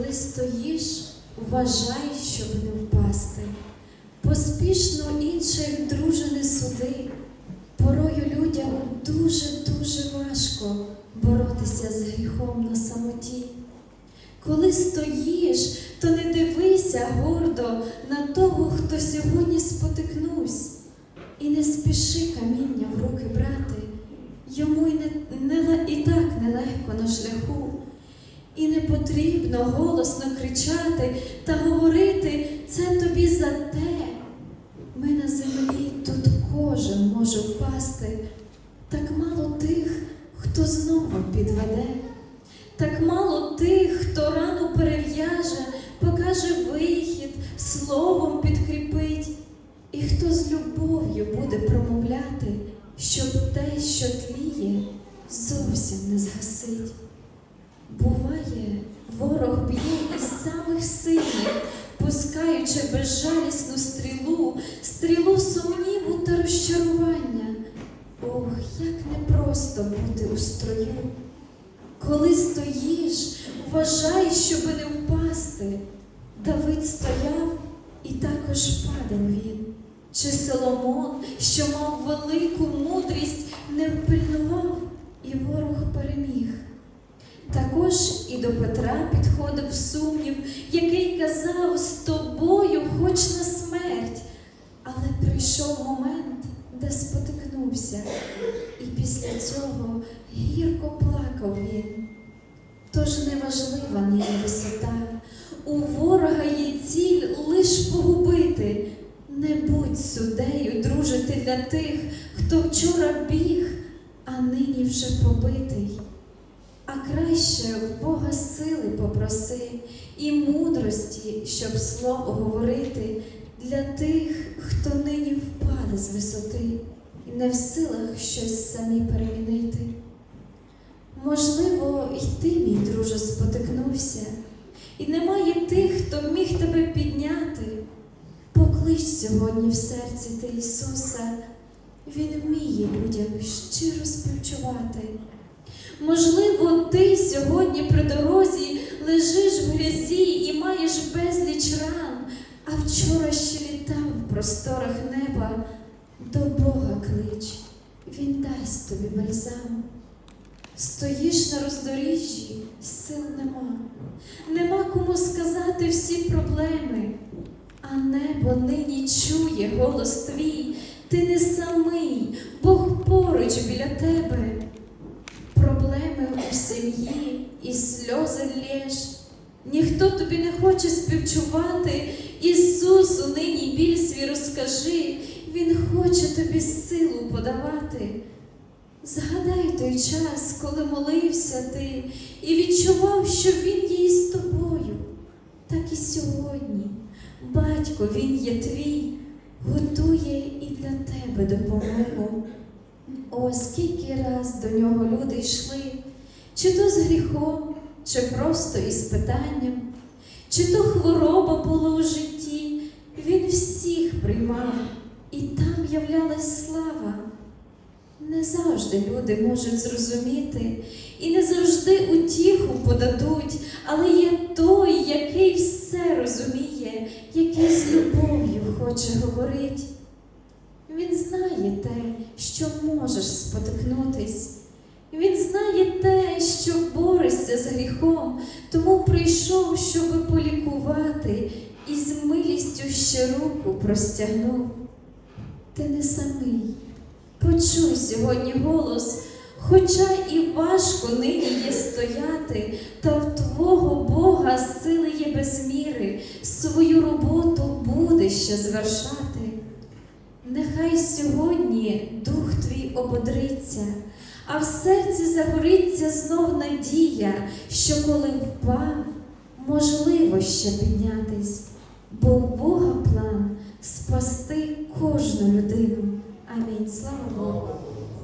Коли стоїш, вважай, щоб не впасти. Поспішно інших друже не суди. Порою людям дуже-дуже важко боротися з гріхом на самоті. Коли стоїш, то не дивися гордо на того, хто сьогодні спотикнувся, і не спіши каміння в руки брати, йому й не, не, і так нелегко на шляху. І не потрібно голосно кричати та говорити це тобі за те. Ми на землі тут кожен може впасти, так мало тих, хто знову підведе, так мало тих, хто рану перев'яже, покаже вихід, словом підкріпить, і хто з любов'ю буде промовляти, щоб те, що тліє, зовсім не згасить. Буває, ворог б'є із самих сильних, пускаючи безжалісну стрілу, стрілу сумніву та розчарування. Ох, як непросто бути у строю. Коли стоїш, вважай, щоби не впасти. Давид стояв і також падав він. Чи Соломон, що мав велику мудрість, не впильнував, і ворог переміг. Також і до Петра підходив сумнів, який казав з тобою хоч на смерть. Але прийшов момент, де спотикнувся, і після цього гірко плакав він. Тож неважлива нині висота, у ворога є ціль лиш погубити. Не будь суддею, друже, ти для тих, хто вчора біг, а нині вже побитий. А краще в Бога сили попроси і мудрості, щоб слово говорити для тих, хто нині впаде з висоти і не в силах щось самі перемінити. Можливо, й ти, мій друже, спотикнувся, і немає тих, хто міг тебе підняти. Поклич сьогодні в серці ти Ісуса, Він вміє людям щиро співчувати. Можливо, ти сьогодні при дорозі лежиш в грязі і маєш безліч ран, а вчора ще літав в просторах неба. До Бога клич, Він дасть тобі бальзам. Стоїш на роздоріжжі, сил нема, нема кому сказати всі проблеми, а небо нині чує голос твій, ти не самий, Бог поруч біля сльози лєш. Ніхто тобі не хоче співчувати. Ісусу нині біль свій розкажи, Він хоче тобі силу подавати. Згадай той час, коли молився ти і відчував, що Він є із тобою. Так і сьогодні, батько, Він є твій, готує і для тебе допомогу. О, скільки раз до нього люди йшли, чи то з гріхом, чи просто із питанням, чи то хвороба була у житті, він всіх приймав, і там являлась слава. Не завжди люди можуть зрозуміти, і не завжди утіху подадуть, але є той, який все розуміє, який з любов'ю хоче говорить. Він знає те, що можеш спотикнутись. Борешся з гріхом, тому прийшов, щоби полікувати, і з милістю ще руку простягнув. Ти не самий. Почуй сьогодні голос, хоча і важко нині є стояти, та в Твого Бога сили є без міри, свою роботу буде ще звершати. Нехай сьогодні дух твій ободриться, а в серці загориться знов надія, що коли впав, можливо ще піднятись, бо